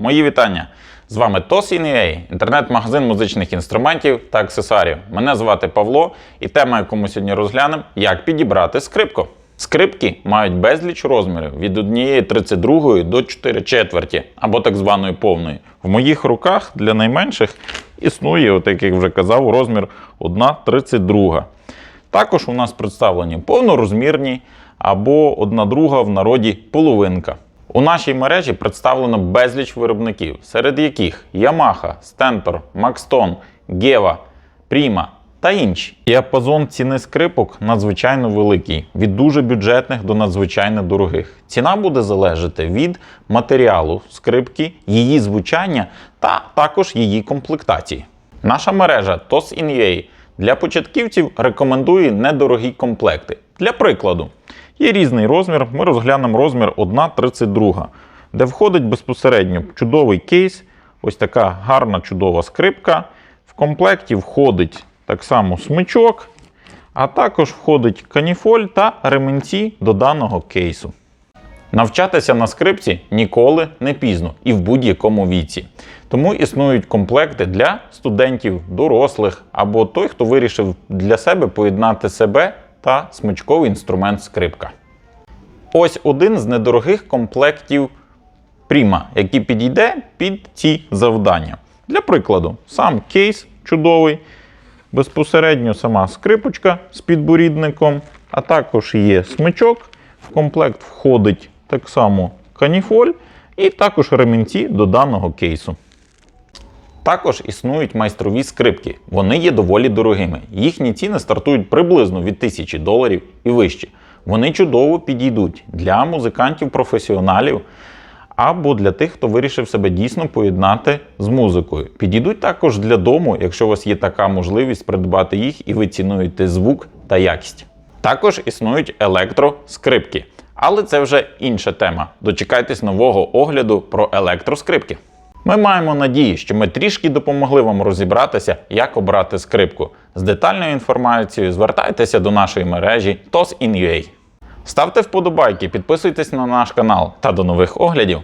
мої вітання! З вами TOS.in.ua, інтернет-магазин музичних інструментів та аксесуарів. Мене звати Павло, і тема, яку ми сьогодні розглянемо, як підібрати скрипку. Скрипки мають безліч розмірів від 1,32 до 4 четверті, або так званої повної. В моїх руках для найменших існує, от як я вже казав, розмір 1,32. Також у нас представлені повнорозмірні або одна друга в народі половинка. У нашій мережі представлено безліч виробників, серед яких Yamaha, Stentor, Maxton, Geva, Prima та інші. Діапазон ціни скрипок надзвичайно великий, від дуже бюджетних до надзвичайно дорогих. Ціна буде залежати від матеріалу скрипки, її звучання та також її комплектації. Наша мережа TOS.in.ua для початківців рекомендує недорогі комплекти. Для прикладу, є різний розмір. Ми розглянемо розмір 1,32, де входить безпосередньо чудовий кейс, ось така гарна чудова скрипка. В комплекті входить так само смичок, а також входить каніфоль та ремінці до даного кейсу. Навчатися на скрипці ніколи не пізно і в будь-якому віці. Тому існують комплекти для студентів, дорослих або той, хто вирішив для себе поєднати себе та смичковий інструмент скрипка. Ось один з недорогих комплектів Prima, який підійде під ці завдання. Для прикладу, сам кейс чудовий, безпосередньо сама скрипочка з підборідником, а також є смичок. В комплект входить так само каніфоль і також ремінці до даного кейсу. Також існують майстрові скрипки. Вони є доволі дорогими. Їхні ціни стартують приблизно від 1000 доларів і вище. Вони чудово підійдуть для музикантів-професіоналів або для тих, хто вирішив себе дійсно поєднати з музикою. Підійдуть також для дому, якщо у вас є така можливість придбати їх і ви цінуєте звук та якість. Також існують електроскрипки. Але це вже інша тема. Дочекайтесь нового огляду про електроскрипки. Ми маємо надії, що ми трішки допомогли вам розібратися, як обрати скрипку. З детальною інформацією звертайтеся до нашої мережі TOS.in.ua. Ставте вподобайки, підписуйтесь на наш канал та до нових оглядів.